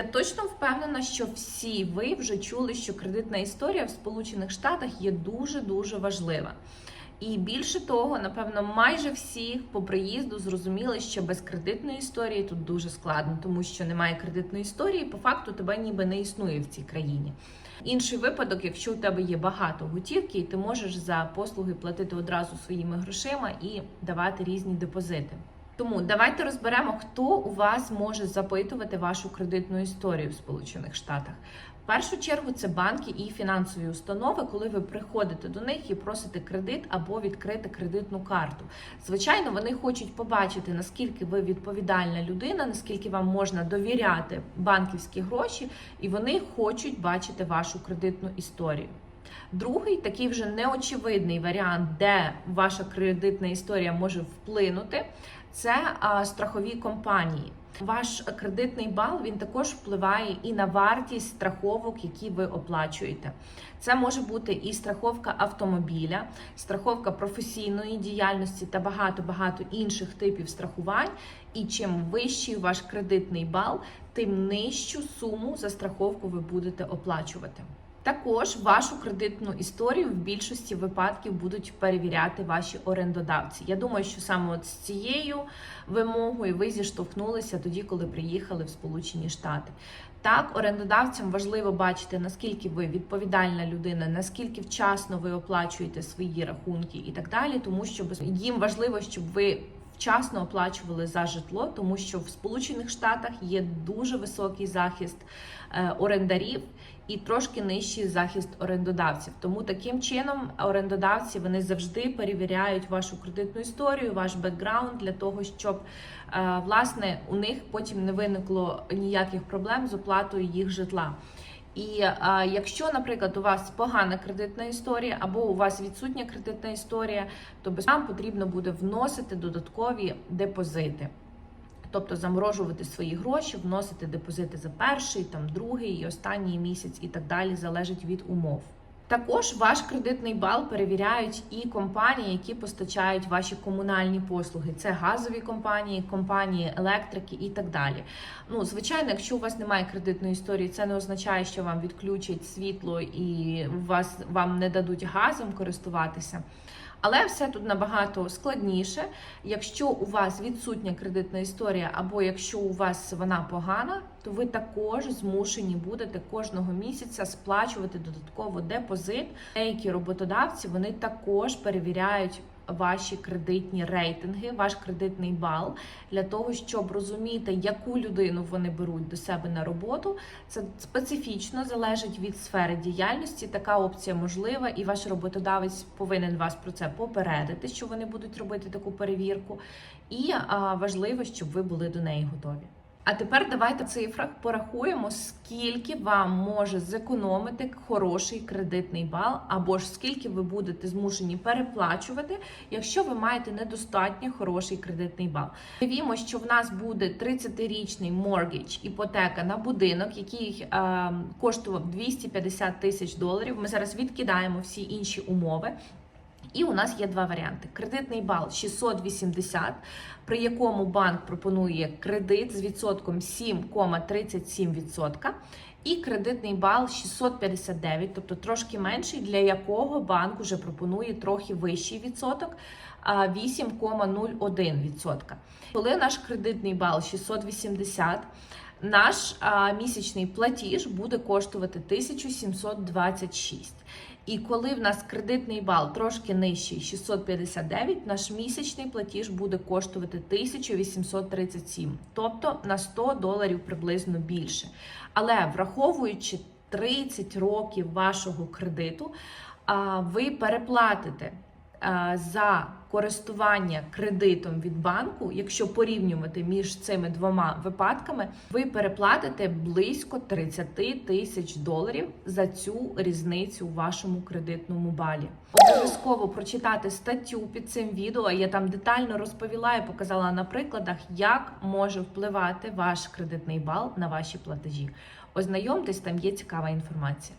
Я точно впевнена, що всі ви вже чули, що кредитна історія в Сполучених Штатах є дуже дуже важлива. І більше того, напевно, майже всі по приїзду зрозуміли, що без кредитної історії тут дуже складно, тому що немає кредитної історії, по факту тебе ніби не існує в цій країні. Інший випадок, якщо у тебе є багато готівки, і ти можеш за послуги платити одразу своїми грошима і давати різні депозити. Тому давайте розберемо, хто у вас може запитувати вашу кредитну історію в Сполучених Штатах. В першу чергу це банки і фінансові установи, коли ви приходите до них і просите кредит або відкрити кредитну карту. Звичайно, вони хочуть побачити, наскільки ви відповідальна людина, наскільки вам можна довіряти банківські гроші, і вони хочуть бачити вашу кредитну історію. Другий такий вже неочевидний варіант, де ваша кредитна історія може вплинути, це страхові компанії. Ваш кредитний бал він також впливає і на вартість страховок, які ви оплачуєте. Це може бути і страховка автомобіля, страховка професійної діяльності та багато багато інших типів страхувань. І чим вищий ваш кредитний бал, тим нижчу суму за страховку ви будете оплачувати. Також вашу кредитну історію в більшості випадків будуть перевіряти ваші орендодавці. Я думаю, що саме от з цією вимогою ви зіштовхнулися тоді, коли приїхали в Сполучені Штати. Так, орендодавцям важливо бачити, наскільки ви відповідальна людина, наскільки вчасно ви оплачуєте свої рахунки і так далі, тому що їм важливо, щоб ви вчасно оплачували за житло, тому що в Сполучених Штатах є дуже високий захист е, орендарів і трошки нижчий захист орендодавців. Тому таким чином орендодавці вони завжди перевіряють вашу кредитну історію, ваш бекграунд для того, щоб е, власне у них потім не виникло ніяких проблем з оплатою їх житла. І а, якщо, наприклад, у вас погана кредитна історія або у вас відсутня кредитна історія, то без вам потрібно буде вносити додаткові депозити. Тобто заморожувати свої гроші, вносити депозити за перший, там другий і останній місяць і так далі, залежить від умов. Також ваш кредитний бал перевіряють і компанії, які постачають ваші комунальні послуги. Це газові компанії, компанії електрики і так далі. Ну, звичайно, якщо у вас немає кредитної історії, це не означає, що вам відключать світло і вас вам не дадуть газом користуватися. Але все тут набагато складніше. Якщо у вас відсутня кредитна історія, або якщо у вас вона погана, то ви також змушені будете кожного місяця сплачувати додатково депозит. Деякі роботодавці вони також перевіряють. Ваші кредитні рейтинги, ваш кредитний бал для того, щоб розуміти, яку людину вони беруть до себе на роботу. Це специфічно залежить від сфери діяльності. Така опція можлива, і ваш роботодавець повинен вас про це попередити, що вони будуть робити таку перевірку. І важливо, щоб ви були до неї готові. А тепер давайте в цифрах порахуємо, скільки вам може зекономити хороший кредитний бал, або ж скільки ви будете змушені переплачувати, якщо ви маєте недостатньо хороший кредитний бал. Уявімо, що в нас буде 30-річний моргідж, іпотека на будинок, який е, коштував 250 тисяч доларів. Ми зараз відкидаємо всі інші умови. І у нас є два варіанти: кредитний бал 680, при якому банк пропонує кредит з відсотком 7,37%, і кредитний бал 659, тобто трошки менший, для якого банк вже пропонує трохи вищий відсоток. 8,01%. Коли наш кредитний бал 680, наш а, місячний платіж буде коштувати 1726. І коли в нас кредитний бал трошки нижчий 659, наш місячний платіж буде коштувати 1837, тобто на 100 доларів приблизно більше. Але враховуючи 30 років вашого кредиту, ви переплатите за користування кредитом від банку, якщо порівнювати між цими двома випадками, ви переплатите близько 30 тисяч доларів за цю різницю у вашому кредитному балі. Обов'язково прочитати статтю під цим відео. Я там детально розповіла і показала на прикладах, як може впливати ваш кредитний бал на ваші платежі. Ознайомтесь, там є цікава інформація.